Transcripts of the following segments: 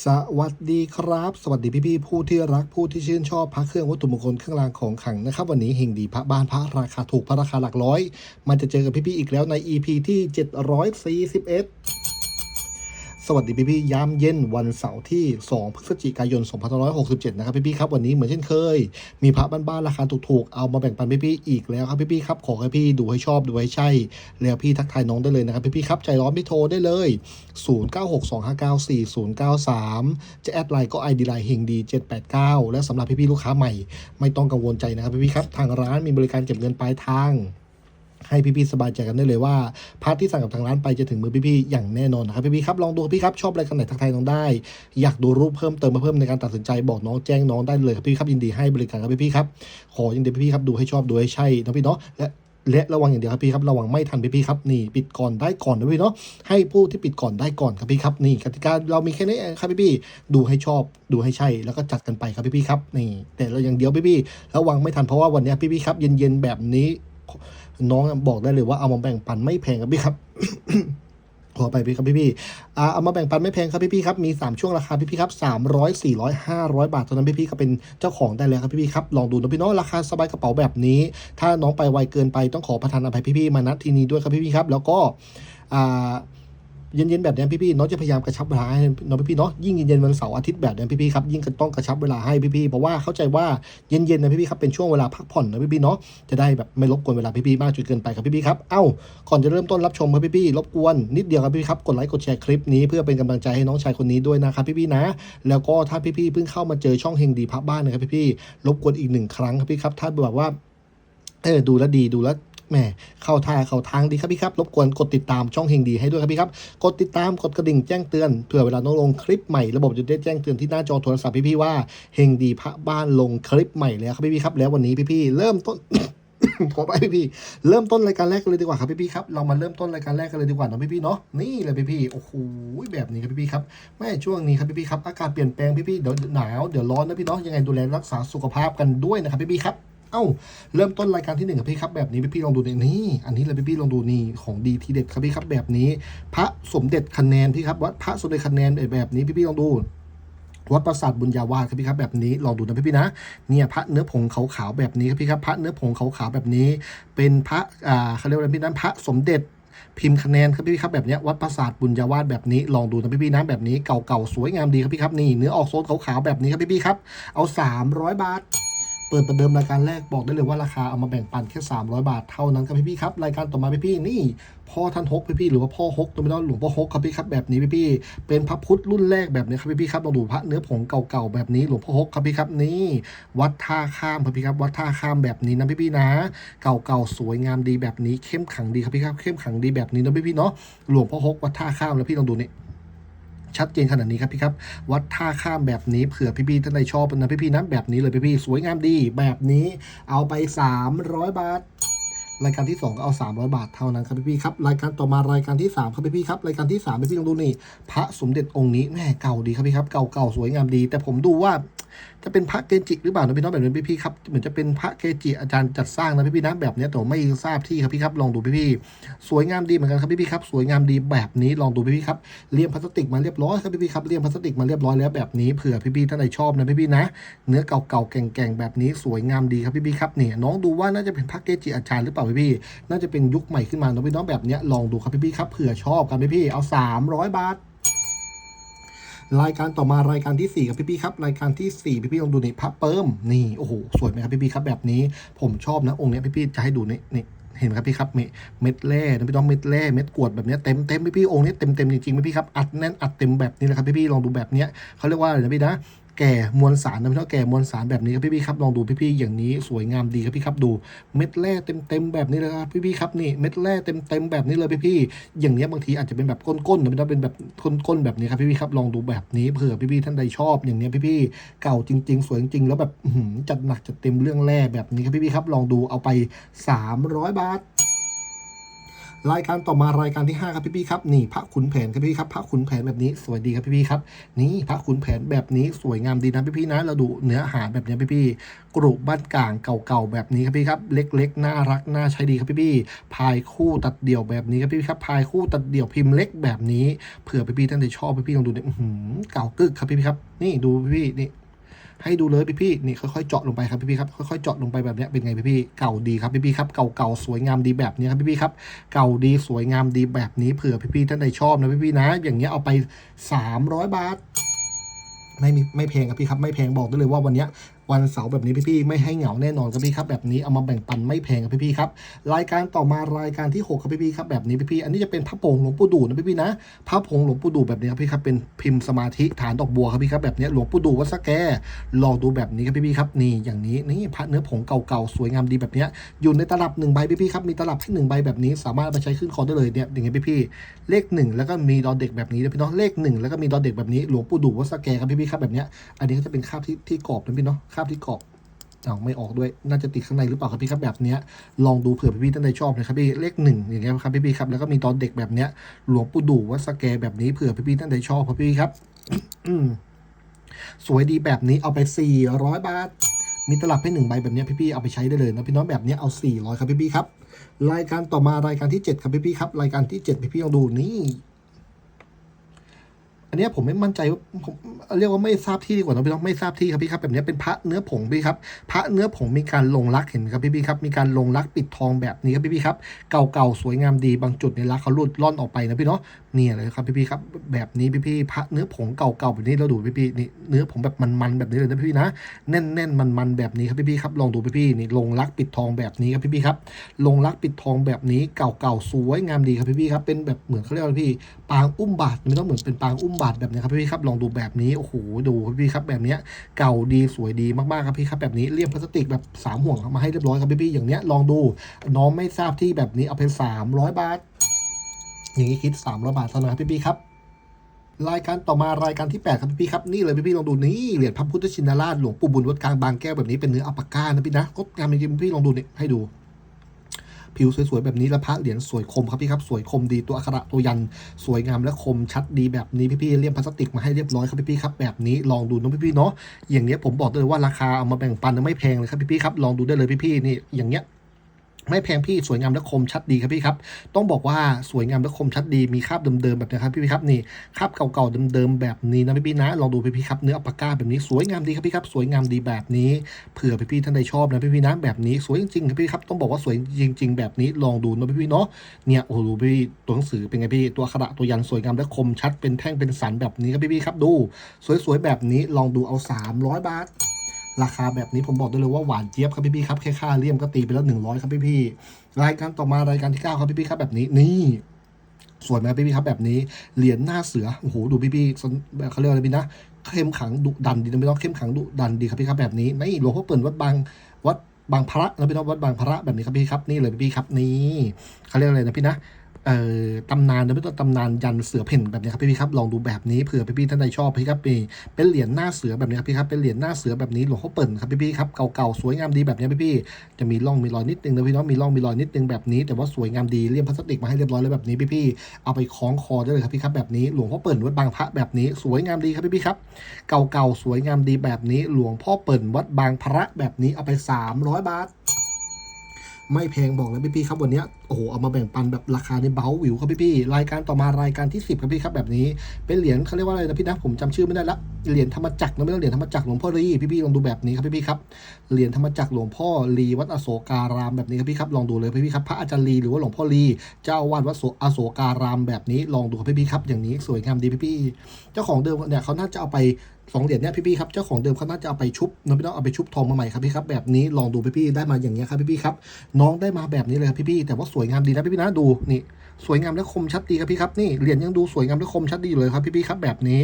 สวัสดีครับ สวัสดีพี่ๆผู้ที่รักผู้ที่ชื่นชอบพระเครื่องวัตถุมงคลเครื่องรางของขลังนะครับ วันนี้เฮงดีพระบ้านพระราคาถูกพระราคาหลักร้อย มันจะเจอกับพี่ๆอีกแล้วใน EP ที่ 741 สวัสดีพี่ๆยามเย็นวันเสาร์ที่ 2 พฤศจิกายน 2567 นะครับพี่ๆครับวันนี้เหมือนเช่นเคย มีพระบ้านๆราคาถูกๆ เอามาแบ่งปันพี่ๆอีกแล้วครับพี่ๆครับขอให้พี่ดูให้ชอบดูให้ใช่ แล้วพี่ทักทายน้องได้เลยนะครับพี่ๆครับใจร้อนพี่โทรได้เลย 0962594093 จะแอดไลน์ก็ ID ไลน์เฮงดี 789 และสำหรับพี่ๆลูกค้าใหม่ ไม่ต้องกังวลใจนะครับพี่ๆครับทางร้านมีบริการเก็บเงินปลายทาง ให้พี่ๆสบายใจกันได้เลยว่าพาร์ทที่สั่งกับทางร้านไปจะถึงมือพี่ๆอย่างแน่นอนนะครับพี่ๆครับลองดูพี่ครับชอบอะไรกันไหนทักทายน้องได้ อยากดูรูปเพิ่มเติมมาเพิ่มในการตัดสินใจบอกน้องแจ้งน้องได้เลยครับพี่ครับยินดีให้บริการครับพี่ๆครับขอยินดีพี่ๆครับดูให้ชอบดูให้ใช่นะพี่เนาะและและระวังอย่างเดียวครับพี่ครับระวังไม่ทันพี่ๆครับนี่ปิดก่อนได้ก่อนนะพี่เนาะให้ผู้ที่ปิดก่อนได้ก่อนครับพี่ครับนี่กติกาเรามีแค่นี้ครับพี่ๆดูให้ชอบดูให้ใช่แล้วก็จัดกันไปครับพี่ๆครับนี่แต่เราอย่างเดียวพี่ๆระวังไม่ทันเพราะว่าวันนี้พี่ๆครับเย็นๆแบบนี้ น้องบอกได้เลยว่าเอามาแบ่งปันไม่แพงครับพี่ครับขอไปพี่ครับพี่พี่เอามาแบ่งปันไม่แพงครับพี่พี่ครับ มี 3 ช่วงราคาพี่พี่ครับสามร้อยสี่ร้อยห้าร้อยบาทตอนนั้นพี่พี่ก็เป็นเจ้าของได้แล้วครับพี่พี่ครับ ลองดูนะพี่น้องราคาสบายกระเป๋าแบบนี้ ถ้าน้องไปไวเกินไปต้องขอประทานอภัยพี่พี่มาณที่นี้ด้วยครับพี่พี่ครับ แล้วก็อ่า เย็นๆแบบนี้พี่ๆน้องจะพยายามกระชับเวลาให้น้องพี่ๆเนาะยิ่งเย็นๆวันเสาร์อาทิตย์แบบนี้พี่ๆครับยิ่งต้องกระชับเวลาให้พี่ๆเพราะว่าเข้าใจว่าเย็นๆนะพี่ๆครับเป็นช่วงเวลาพักผ่อนนะพี่ๆเนาะจะได้แบบไม่รบกวนเวลาพี่ๆมากจนเกินไปครับพี่ๆครับเอ้าก่อนจะเริ่มต้นรับชมครับพี่ๆรบกวนนิดเดียวครับพี่ๆครับกดไลค์กดแชร์คลิปนี้เพื่อเป็นกำลังใจให้น้องชายคนนี้ด้วยนะครับพี่ๆนะ แล้วก็ถ้าพี่ๆเพิ่งเข้ามาเจอช่องเฮงดีพักบ้านนะครับพี่ๆรบกวนอีกหนึ่งครั้งครับพี่ครับถ้าแบบว่าเออดูแลดีดูแล แหมเข้าท่าเข้าทางดีครับพี่ครับ รบกวนกดติดตามช่องเฮงดีให้ด้วยครับพี่ครับ กดติดตามกดกระดิ่งแจ้งเตือนเผื่อเวลาน้องลงคลิปใหม่ระบบจะได้แจ้งเตือนที่หน้าจอโทรศัพท์พี่ๆว่าเฮงดีพระบ้านลงคลิปใหม่แล้วครับพี่ๆครับ แล้ววันนี้พี่ๆเริ่มต้นขอไปพี่ๆเริ่มต้นรายการแรกกันเลยดีกว่าครับพี่ๆครับเรามาเริ่มต้นรายการแรกกันเลยดีกว่าเนาะพี่ๆเนาะนี่เลยพี่ๆโอ้โหแบบนี้ครับพี่ๆครับแม่ช่วงนี้ครับพี่ๆครับอากาศเปลี่ยนแปลงพี่ๆเดี๋ยวหนาวเดี๋ยวร้อนนะพี่เนาะยังไงดูแลรักษาสุขภาพกันด้วยนะครับพี่ๆครับ เอ้า เริ่มต้นรายการที่หนึ่งกับพี่ครับแบบนี้พี่พี่ลองดูนี่อันนี้เลยพี่พี่ลองดูนี่ของดีทีเด็ดครับพี่ครับแบบนี้ พระสมเด็จคะแนนพี่ครับวัดพระสมเด็จคะแนนแบบนี้พี่พี่ลองดูวัดปราสาทบุญญาวาสครับพี่ครับแบบนี้ลองดูนะพี่พี่นะเนี่ยพระเนื้อผงขาวๆแบบนี้ครับพี่ครับพระเนื้อผงขาวๆแบบนี้ เป็นพระอ่าเขาเรียกว่าอะไรพี่นั้นพระสมเด็จพิมพ์คะแนนครับพี่ครับแบบนี้วัดปราสาทบุญญาวาสแบบนี้ลองดูนะพี่พี่นะแบบนี้เก่าๆสวยงามดีครับพี่ครับนี่เนื้อออกโซนขาวๆแบบนี้ครับพี่พี่ครับเอา 300 บาท เปิดประเดิมรายการแรกบอกได้เลยว่าราคาเอามาแบ่งปันแค่ 300 บาทเท่านั้นครับพี่ๆครับรายการต่อมาพี่ๆนี่พ่อท่านฮกพี่ๆหรือว่าพ่อฮกตัวไม่ต้องหลวงพ่อฮกครับพี่ครับแบบนี้พี่ๆเป็นพระพุทธรุ่นแรกแบบนี้ครับพี่ๆครับลองดูพระเนื้อผงเก่าๆแบบนี้หลวงพ่อฮกครับพี่ครับนี่วัดท่าข้ามครับพี่ครับวัดท่าข้ามแบบนี้นะพี่ๆนะ เก่าๆสวยงามดีแบบนี้เข้มขังดีครับพี่ครับเข้มขังดีแบบนี้นะพี่ๆเนาะหลวงพ่อฮกวัดท่าข้ามแล้วพี่ลองดูนี่ ชัดเจนขนาดนี้ครับพี่ครับวัดท่าข้ามแบบนี้เผื่อพี่ๆท่านใดชอบนะพี่ๆนะแบบนี้เลยพี่ๆสวยงามดีแบบนี้เอาไป 300 บาทรายการที่ 2 ก็เอา 300 บาทเท่านั้นครับพี่ๆครับรายการต่อมารายการที่ 3 ครับพี่ๆครับรายการที่3พี่ๆลองดูนี่พระสมเด็จองค์นี้แม่เก่าดีครับพี่ครับเก่าๆสวยงามดี แต่ผมดูว่าจะเป็นพระเกจิหรือเปล่านะพี่น้องแบบนี้พี่ครับเหมือนจะเป็นพระเกจิอาจารย์จัดสร้างนะพี่ๆนะแบบนี้แต่ไม่ทราบที่ครับพี่ครับลองดูพี่ๆสวยงามดีเหมือนกันครับพี่ๆครับสวยงามดีแบบนี้ลองดูพี่ๆครับเลี่ยมพลาสติกมาเรียบร้อยครับพี่ๆครับเลี่ยมพลาสติกมาเรียบร้อยแล้วแบบนี้เผื่อพี่ๆท่านใดชอบนะพี่ๆนะเนื้อเก่าๆแก่งๆแบบนี้สวยงามดีครับพี่ๆครับเนี่ยน้องดูว่าน่าจะเป็นพระเกจิอาจารย์หรือเปล่าพี่ๆน่าจะเป็นยุคใหม่ขึ้นมานะพี่น้องแบบนี้ลองดูครับพี่ๆครับเผื่อชอบกันพี่ๆเอา 300 บาท รายการต่อมารายการที่ 4 ครับพี่ๆครับรายการที่ 4 พี่ๆลองดูนี่พระเปิมนี่โอ้โหสวยไหมครับพี่ๆครับแบบนี้ผมชอบนะองค์เนี้ยพี่ๆจะให้ดูนี่นี่เห็นไหมครับพี่ครับเม็ดแร่นะพี่ต้องเม็ดแร่เม็ดกรวดแบบนี้เต็มเต็มพี่ๆองค์นี้เต็มเต็มจริงๆพี่ๆครับอัดแน่นอัดเต็มแบบนี้เลยครับพี่ๆลองดูแบบเนี้ยเขาเรียกว่าอะไรนะพี่นะ แก่มวลสารนะพี่น้องแก่มวลสารแบบนี้ครับพี่ๆครับลองดูพี่ๆอย่างนี้สวยงามดีครับพี่ครับดูเม็ดแร่เต็มเต็มๆแบบนี้เลยครับพี่ๆครับนี่เม็ดแร่เต็มเต็มๆแบบนี้เลยพี่ๆอย่างนี้บางทีอาจจะเป็นแบบก้นๆนะพี่น้องเป็นแบบก้นๆแบบนี้ครับพี่ๆครับลองดูแบบนี้เผื่อพี่ๆท่านใดชอบอย่างนี้ยพี่ๆเก่าจริง ๆ สวยจริงๆแล้วแบบจัดหนักจัดเต็มเรื่องแร่แบบนี้ครับพี่ๆครับลองดูเอาไป 300 บาท รายการต่อมารายการที่ 5 ครับพี่ๆครับนี่พระขุนแผนครับพี่ครับพระขุนแผนแบบนี้สวยดีครับพี่ๆครับนี่พระขุนแผนแบบนี้สวยงามดีนะพี่ๆนะเราดูเนื้อหาแบบนี้พี่ๆกรุบ้านกลางเก่าๆแบบนี้ครับพี่ครับเล็กๆน่ารักน่าใช้ดีครับพี่ๆพายคู่ตัดเดี่ยวแบบนี้ครับพี่ๆครับพายคู่ตัดเดี่ยวพิมพ์เล็กแบบนี้เผื่อพี่ๆท่านใดชอบพี่ๆลองดูเนี่ยอื้อหือเก่ากึกครับพี่ๆครับนี่ดูพี่ๆนี่ ให้ดูเลยพี่พี่นี่ค่อยๆเจาะลงไปครับพี่พี่ครับค่อยๆเจาะลงไปแบบนี้เป็นไงพี่พี่เก่าดีครับพี่พี่ครับเก่าๆสวยงามดีแบบนี้ครับพี่พี่ครับเก่าดีสวยงามดีแบบนี้เผื่อพี่พี่ท่านใดชอบนะพี่พี่นะ อย่างเงี้ยเอาไป 300 บาทไม่มีไม่แพงครับพี่ครับไม่แพงบอกได้เลยว่าวันนี้ วันเสาร์แบบนี้พี่ๆไม่ให้เหงาแน่นอนครับพี่ครับแบบนี้เอามาแบ่งปันไม่แพงครับพี่ๆครับรายการต่อมารายการที่6ครับพี่ๆครับแบบนี้พี่ๆอันนี้จะเป็นพระผงหลวงปู่ดูนะพี่ๆนะพระผงหลวงปู่ดูแบบนี้ครับพี่ครับเป็นพิมพ์สมาธิฐานดอกบัวครับพี่ครับแบบนี้หลวงปู่ดูวัดสะแกลองดูแบบนี้ครับพี่ๆครับนี่อย่างนี้นี่พระเนื้อผงเก่าๆสวยงามดีแบบนี้อยู่ในตลับหนึ่งใบพี่ๆครับมีตลับที่หนึ่งใบแบบนี้สามารถเอาไปใช้ขึ้นคอได้เลยเนี่ยอย่างเงี้ยพี่ๆเลขหนึ่งแล้วก็มีดอเด็กแบบนี้นะพี่เนาะเลขหนึ่งแล้วก็มีดอเด็กแบบนี้หลวงปู่ดูวัดสะแกครับพี่ๆครับแบบนี้อันนี้ก็จะเป็นคราบที่ที่กรอบนะพี่เนาะคราบที่กรอบเอาไม่ออกด้วยน่าจะติดข้างในหรือเปล่าครับพี่ครับแบบเนี้ยลองดูเผื่อพี่ๆท่านใดชอบนะครับพี่เลขหนึ่งอย่างเงี้ยครับพี่ๆครับแล้วก็มีตอนเด็กแบบเนี้ยหลวงปู่ดู่วัดสแกแบบนี้เผื่อพี่ๆท่านใดชอบครับพี่ครับอืมสวยดีแบบนี้เอาไป 400 บาท มีตลับให้หนึ่งใบแบบนี้ยพี่ๆเอาไปใช้ได้เลยนะพี่น้องแบบนี้เอา 400 ครับพี่ๆครับ รายการต่อมารายการที่ 7 ครับพี่ๆครับ รายการที่ 7 พี่ๆลองดูนี่ อันนี้ผมไม่มั่นใจว่าผมเรียกว่าไม่ทราบที่ดีกว่านะพี่น้องไม่ทราบที่ครับพี่ครับแบบนี้เป็นพระเนื้อผงพี่ครับพระเนื้อผงมีการลงรักเห็นครับพี่พี่ครับมีการลงรักปิดทองแบบนี้ครับพี่พี่ครับเก่าๆสวยงามดีบางจุดในรักเขาหลุดล่อนออกไปนะพี่เนาะ เนี่ยเลยครับพี่พี่ครับแบบนี้พี่พี่พระเนื้อผงเก่าๆแบบนี้เราดูพี่พี่นี่เนื้อผงแบบมันๆแบบนี้เลยนะพี่พี่นะแน่นๆมันๆแบบนี้ครับพี่พี่ครับลองดูพี่พี่นี่ลงรักปิดทองแบบนี้ครับพี่พี่ครับลงรักปิดทองแบบนี้เก่าๆสวยงามดีครับพี่พี่ครับเป็นแบบเหมือนเขาเรียกว่าพี่ปางอุ้มบาทไม่ต้องเหมือนเป็นปางอุ้มบาทแบบนี้ครับพี่ครับลองดูแบบนี้โอ้โหดูพี่ครับแบบเนี้ยเก่าดีสวยดีมากๆครับพี่ครับแบบนี้เลี่ยมพลาสติกแบบสามห่วงมาให้เรียบร้อยครับพี่พี่อย่างเนี้ยลองดูน้องไม่ทราบที่แบบนี้เอาเป็นสามร้อยบาท อย่างนี้คิดสามร้อยบาทเท่านั้นครับพี่พี่ครับ รายการต่อมารายการที่ 8 ครับพี่พี่ครับ นี่เลยพี่พี่ลองดูนี่เหรียญพระพุทธชินราชหลวงปู่บุญวัดกลางบางแก้วแบบนี้เป็นเนื้ออัปาก้านะพี่นะก็งามจริงพี่ลองดูเนี่ยให้ดูผิวสวยๆแบบนี้แล้วพระเหรียญสวยคมครับพี่ครับสวยคมดีตัวอักขระตัวยันสวยงามและคมชัดดีแบบนี้พี่ๆเลี่ยมพลาสติกมาให้เรียบร้อยครับพี่ๆครับแบบนี้ลองดูนะพี่ๆเนาะอย่างเนี้ยผมบอกเลยว่าราคาเอามาแบ่งปันไม่แพงเลยครับพี่ๆครับลองดูได้เลยพี่ๆนี่อย่างเงี้ย ไม่แพงพี่สวยงามและคมชัดดีครับพี่ครับ ต้องบอกว่าสวยงามและคมชัดดีมีคราบเดิมๆแบบนี้ครับพี่ๆครับนี่คราบเก่าๆเดิมๆแบบนี้นะพี่ๆนะลองดูพี่ๆครับเนื้ออัปากาแบบนี้สวยงามดีครับพี่ครับสวยงามดีแบบนี้เผื่อพี่ๆท่านใดชอบนะพี่ๆนะแบบนี้สวยจริงๆครับพี่ครับต้องบอกว่าสวยจริง ๆ แบบนี้ลองดูนะพี่ๆเนาะเนี่ยโอ้โหดูพี่ตัวหนังสือเป็นไงพี่ตัวขระตัวยันสวยงามและคมชัดเป็นแท่งเป็นสันแบบนี้ครับพี่ๆครับดู สวยๆแบบนี้ลองดูเอา 300 บาท ราคาแบบนี้ผมบอกได้เลยว่าหวานเจี๊ยบครับพี่ๆครับแค่ค่าเลี่ยมก็ตีไปแล้ว 100 ครับพี่ๆรายการต่อมารายการที่ 9 ครับพี่ๆครับแบบนี้นี่สวยไหมครับพี่ๆครับแบบนี้เหรียญหน้าเสือโอ้โหดูพี่ๆสนเขาเรียกอะไรพี่นะเข้มขังดุดันดีนะพี่น้องเข้มขังดุดันดีครับพี่ครับแบบนี้นี่หลวงพ่อเปิ่นวัดบางวัดบางพระนะพี่น้องวัดบางพระแบบนี้ครับพี่ครับนี่เลยพี่ครับนี่เขาเรียกอะไรนะพี่นะ ตำนานนะไม่ต้องตำนานยันเสือเพ่นแบบนี้ครับพี่ๆครับลองดูแบบนี้เผื่อพี่ๆท่านใดชอบพี่ครับมีเป็นเหรียญหน้าเสือแบบนี้ครับพี่ครับเป็นเหรียญหน้าเสือแบบนี้หลวงพ่อเปิ่นครับพี่ๆครับเก่าๆสวยงามดีแบบนี้พี่ๆจะมีร่องมีรอยนิดนึงนะพี่น้องมีร่องมีรอยนิดนึงแบบนี้ แต่ว่าสวยงามดีเลี่ยมพลาสติกมาให้เรียบร้อยแล้วแบบนี้พี่ๆเอาไปคล้องคอได้เลยครับพี่ครับแบบนี้หลวงพ่อเปิ่นวัดบางพระแบบนี้สวยงามดีครับพี่ๆครับเก่าๆสวยงามดีแบบนี้ หลวงพ่อเปิ่นวัดบางพระแบบนี้เอาไป 300 บาท ไม่แพงบอกเลยพี่ๆครับวันนี้โอ้โหเอามาแบ่งปันแบบราคาในเบาวิวครับพี่ๆรายการต่อมารายการที่ 10ครับพี่ครับแบบนี้ เป็นเหรียญเขาเรียกว่าอะไรนะพี่นะผมจำชื่อไม่ได้ละเหรียญธรรมจักรนะไม่ต้องเหรียญธรรมจักรหลวงพ่อรีพี่ๆลองดูแบบนี้ครับพี่ๆครับเหรียญธรรมจักรหลวงพ่อรีวัดอโศการามแบบนี้ครับพี่ครับลองดูเลยพี่ๆครับพระอาจารย์รีหรือว่าหลวงพ่อรีเจ้าวาสวัดอโศการามแบบนี้ลองดูครับพี่ๆครับอย่างนี้สวยงามดีพี่ๆเจ้าของเดิมเนี่ยเขาน่าจะเอาไป สองเหรียญเนี่ยพี่ๆครับเจ้าของเดิมเขาน่าจะเอาไปชุบน้องพี่น้องเอาไปชุบทองมาใหม่ครับพี่ครับแบบนี้ลองดูพี่ๆได้มาอย่างเงี้ยครับพี่ๆครับน้องได้มาแบบนี้เลยครับพี่ๆแต่ว่าสวยงามดีนะพี่ๆนะดูนี่สวยงามและคมชัดดีครับพี่ครับนี่เหรียญยังดูสวยงามและคมชัดดีอยู่เลยครับพี่ๆครับแบบนี้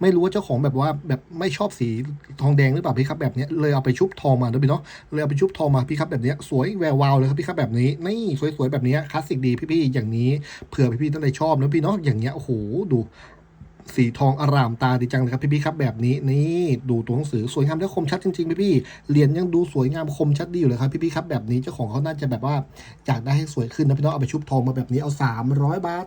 ไม่รู้ว่าเจ้าของแบบว่าแบบไม่ชอบสีทองแดงหรือเปล่าพี่ครับแบบเนี้ยเลยเอาไปชุบทองมาด้วยพี่เนาะเลยเอาไปชุบทองมาพี่ครับแบบเนี้ยสวยแวววาวเลยครับพี่ครับแบบนี้นี่สวยๆแบบเนี้ยคลาสสิกดีพี่ๆอย่างนี้เผื่อพี่ๆท่านใดชอบนะพี่เนาะอย่างเงี้ยโอ้โหดู สีทองอร่ามตาดีจังเลยครับพี่พี่ครับแบบนี้นี่ดูตัวหนังสือสวยงามและคมชัดจริงๆพี่ๆเหรียญยังดูสวยงามคมชัดดีอยู่เลยครับพี่พี่ครับแบบนี้เจ้าของเขาน่าจะแบบว่าอยากได้ให้สวยขึ้นนะพี่น้องเอาไปชุบทองมาแบบนี้เอา 300 บาท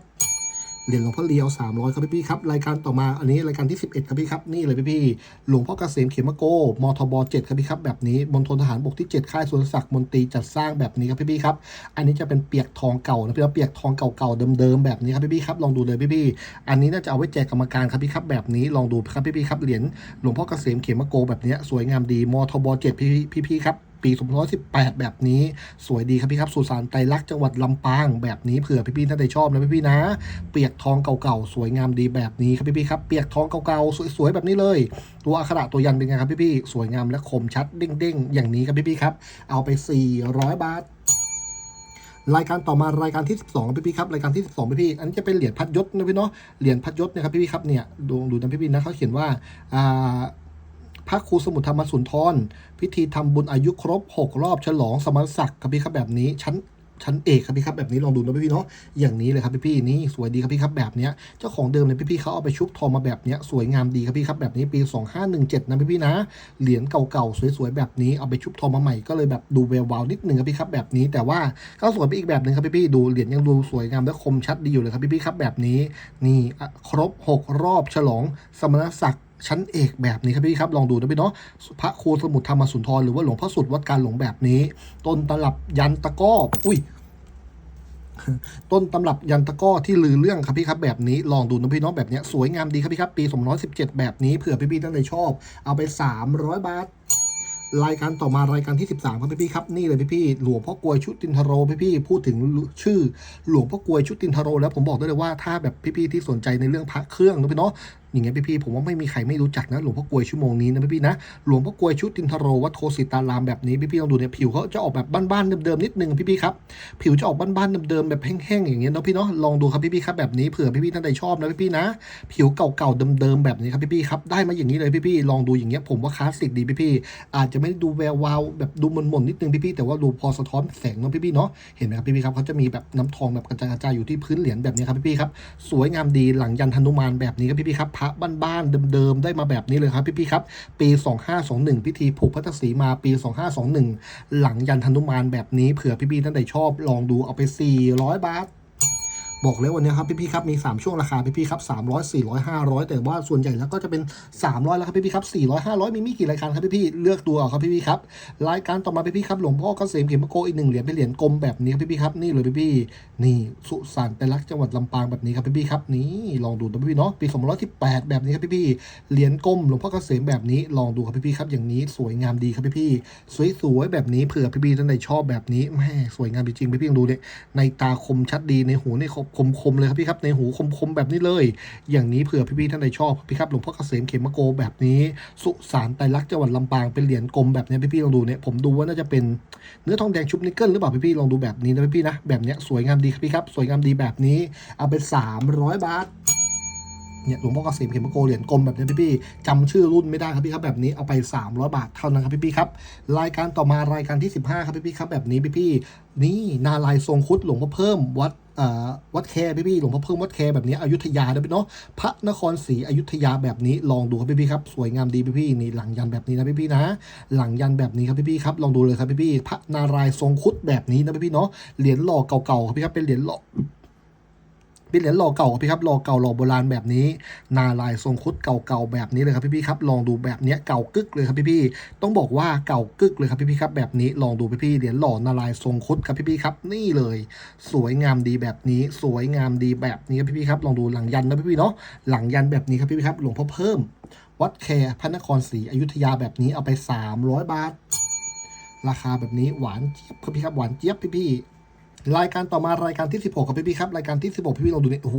เหรียญหลวงพ่อเลียว 300 ครับพี่ๆครับ รายการต่อมาอันนี้รายการที่ 11 ครับพี่ครับ นี่เลยพี่ๆหลวงพ่อเกษมเขมโกมทบ 7 ครับพี่ครับ แบบนี้มณฑลทหารบกที่ 7 ค่ายสุรศักดิ์มนตรีจัดสร้างแบบนี้ครับพี่ๆครับ อันนี้จะเป็นเปียกทองเก่านะพี่ว่าเปียกทองเก่าๆเดิมๆแบบนี้ครับพี่ๆครับลองดูเลยพี่ๆอันนี้น่าจะเอาไว้แจกกรรมการครับพี่ครับแบบนี้ลองดูครับพี่ๆครับเหรียญหลวงพ่อเกษมเขมโกแบบนี้สวยงามดีมทบ 7 พี่พี่ๆครับ ปี2518 แบบนี้ สวยดีครับพี่ครับสุสานไตรลักษณ์จังหวัดลำปางแบบนี้เผื่อพี่ๆท่านใดชอบนะพี่ๆนะ เปียกทองเก่าๆสวยงามดีแบบนี้ครับพี่ๆครับเปียกทองเก่าๆสวยๆแบบนี้เลย ตัวอักขระตัวยันเป็นไงครับพี่ๆสวยงามและคมชัดเด้งๆอย่างนี้ครับพี่ๆครับเอาไป 400 บาทรายการต่อมารายการที่ 12ครับพี่ครับรายการที่ 12พี่ๆอันนี้จะเป็นเหรียญพัดยศนะพี่เนาะเหรียญพัดยศนะครับพี่ๆครับเนี่ยดูดูนะพี่ๆนะเขาเขียนว่าอ่า พระครูสมุทรธรรมสุนทร พิธีทำบุญอายุครบ 6 รอบฉลองสมณศักดิ์ครับพี่ครับแบบนี้ชั้นชั้นเอกครับพี่ครับแบบนี้ลองดูนะพี่ๆเนาะอย่างนี้เลยครับพี่ๆนี่สวยดีครับพี่ครับแบบเนี้ยเจ้าของเดิมเลยพี่ๆเขาเอาไปชุบทองมาแบบเนี้ยสวยงามดีครับพี่ครับแบบนี้ปี 2517นะพี่ๆนะเหรียญเก่าๆสวยๆแบบนี้เอาไปชุบทองมาใหม่ก็เลยแบบดูแวววาวนิดนึงครับพี่ครับแบบนี้ แต่ว่าก็สวยไปอีกแบบหนึ่งครับพี่ๆดูเหรียญยังดูสวยงามและคมชัดดีอยู่เลยครับพี่ๆครับแบบนี้นี่ครบ 6 รอบฉลองสมณศักดิ์ ชั้นเอกแบบนี้ครับพี่ครับลองดูนะพี่เนาะพระครูสมุทรธรรมสุนทรหรือว่าหลวงพ่อสุดวัดการหลงแบบนี้ ต้นตลับยันตะก้ออุ้ยต้นตำรับยันตะก้อที่ลือเรื่องครับพี่ครับแบบนี้ลองดูนะพี่เน้องแบบเนี้ยสวยงามดีครับพี่ครับปี2517 แบบนี้เผื่อพี่ๆท่านใดชอบ เอาไป 300 บาทรายการต่อมารายการที่ 13ครับพี่ๆครับนี่เลยพี่ๆหลวงพ่อกลวยชุดตินทโรพี่ๆพูดถึงชื่อ หลวงพ่อกลวยชุดตินทโร แล้วผมบอกได้เลยว่าถ้าแบบพี่ๆที่สนใจในเรื่องพระเครื่องนะพี่เนาะ อย่างเงี้ยพี่ๆผมว่าไม่มีใครไม่รู้จักนะหลวงพ่อกลวยชั่วโมงนี้นะพี่ๆนะหลวงพ่อกลวยชุดตินทโรวัดโคสิตารามแบบนี้พี่ๆลองดูเนี่ยผิวเขาจะออกแบบบ้านๆเดิมๆนิดนึงพี่ๆครับผิวจะออกบ้านๆเดิมๆแบบแห้งๆอย่างเงี้ยเนาะพี่เนาะลองดูครับพี่ๆครับแบบนี้เผื่อพี่ๆท่านใดชอบนะพี่ๆนะ ผิวเก่าๆเดิมๆแบบนี้ครับพี่ๆครับได้มาอย่างนี้เลยพี่ๆลองดูอย่างเงี้ยผมว่าคลาสสิกดีพี่ๆอาจจะไม่ดูแวววาวแบบดูมนๆนิดนึงพี่ๆแต่ว่าดูพอสะท้อนแสงเนาะพี่ๆเนาะเห็นไหมครับพี่ๆครับเขาจะมีแบบน้ำทองแบบกระจายกระจายอยู่ที่พื้นเหรียญแบบนี้ครับพี่ๆครับสวยงามดีหลังยันธนุมานแบบนี้ครับพี่ๆครับพระบ้านๆเดิมๆได้มาแบบนี้เลยครับพี่ๆครับ ปี 2521 พิธีผูกพัทสีมาปี 2521 หลังยันธนุมานแบบนี้เผื่อพี่ๆท่านใดชอบลองดูเอาไป 400 บาท บอกเลยวันนี้ครับพี่ๆครับมี 3 ช่วงราคาพี่ๆครับ300 400 500 แต่ว่าส่วนใหญ่แล้วก็จะเป็น 300 แล้วครับพี่ๆครับ400 500 มีม่กี่รายการครับพี่ๆเลือกตัวเอาครับพี่ๆครับรายการต่อมาพี่ๆครับหลวงพ่อเกษมเขมโกอีกหนึ่งเหรียญเป็นเหรียญกลมแบบนี้ครับพี่ๆครับนี่เลยพี่ๆนี่สุสานเป็นรักจังหวัดลำปางแบบนี้ครับพี่ๆครับนี่ลองดูนะพี่ๆเนาะปี2518แบบนี้ครับพี่ๆเหรียญกลมหลวงพ่อเกษมแบบนี้ลองดูครับพี่ๆครับอย่างนี้สวยงามดีครับพี่ๆสวยๆแบบนี้เผื่อพี่ๆท่านใดชอบแบบนี้แม่สวยงามจริงๆพี่ๆลองดูเนี่ยในตาคมชัดดีในหูในคมคมๆเลยครับพี่ครับในหูคมคมๆแบบนี้เลย อย่างนี้เผื่อพี่ๆท่านใดชอบพี่ครับหลวงพ่อเกษมเขมโกแบบนี้สุสานไตรลักษณ์จังหวัดลำปางเป็นเหรียญกลมแบบนี้พี่ๆลองดูเนี่ยผมดูว่าน่าจะเป็นเนื้อทองแดงชุบนิกเกิลหรือเปล่าพี่ๆลองดูแบบนี้นะพี่ๆนะแบบเนี้ยสวยงามดีครับพี่ครับสวยงามดีแบบนี้เอาไป300 บาท เนี่ยหลวงพ่อเกษมเขมโกเหรียญกลมแบบนี้พี่ๆจำชื่อรุ่นไม่ได้ครับพี่ครับแบบนี้เอาไป 300 บาทเท่านั้นครับพี่ๆครับรายการต่อมารายการที่ 15 ครับพี่ๆครับแบบนี้พี่ๆนี่นาลายทรงคุดหลวงพ่อเพิ่มวัดเอ่อวัดแคร์พี่ๆหลวงพ่อเพิ่มวัดแคร์แบบนี้อยุธยาด้วยพี่เนาะพระนครศรีอยุธยาแบบนี้ลองดูครับพี่ๆครับสวยงามดีพี่ๆนี่หลังยันแบบนี้นะพี่ๆนะ หลังยันแบบนี้ครับพี่ๆครับลองดูเลยครับพี่ๆพระนารายทรงคุดแบบนี้นะพี่ๆเนาะเหรียญหล่อเก่าๆครับพี่ครับเป็นเหรียญหล่อ เป็นเหรียญหล่อเก่าครับพี่ครับหล่อเก่าหล่อโบราณแบบนี้ นาลายทรงคุดเก่าๆแบบนี้เลยครับพี่ๆครับลองดูแบบเนี้ยเก่ากึกเลยครับพี่ๆต้องบอกว่าเก่ากึกเลยครับพี่ๆครับแบบนี้ลองดูพี่ๆเหรียญหล่อนาลายทรงคุดครับพี่ๆครับนี่เลย สวยงามดีแบบนี้ สวยงามดีแบบนี้ครับพี่ๆครับลองดูหลังยันนะพี่ๆเนาะหลังยันแบบนี้ครับพี่ๆครับหลวงพ่อเพิ่ม วัดแคร์พระนครศรีอยุธยาแบบนี้เอาไป 300 บาท ราคาแบบนี้หวานเจี๊ยบครับพี่ครับหวานเจี๊ยบพี่ๆ รายการต่อมารายการที่ 16ครับพี่พี่ครับรายการที่ 16 พี่พี่ลองดูเนี่ยโอ้โห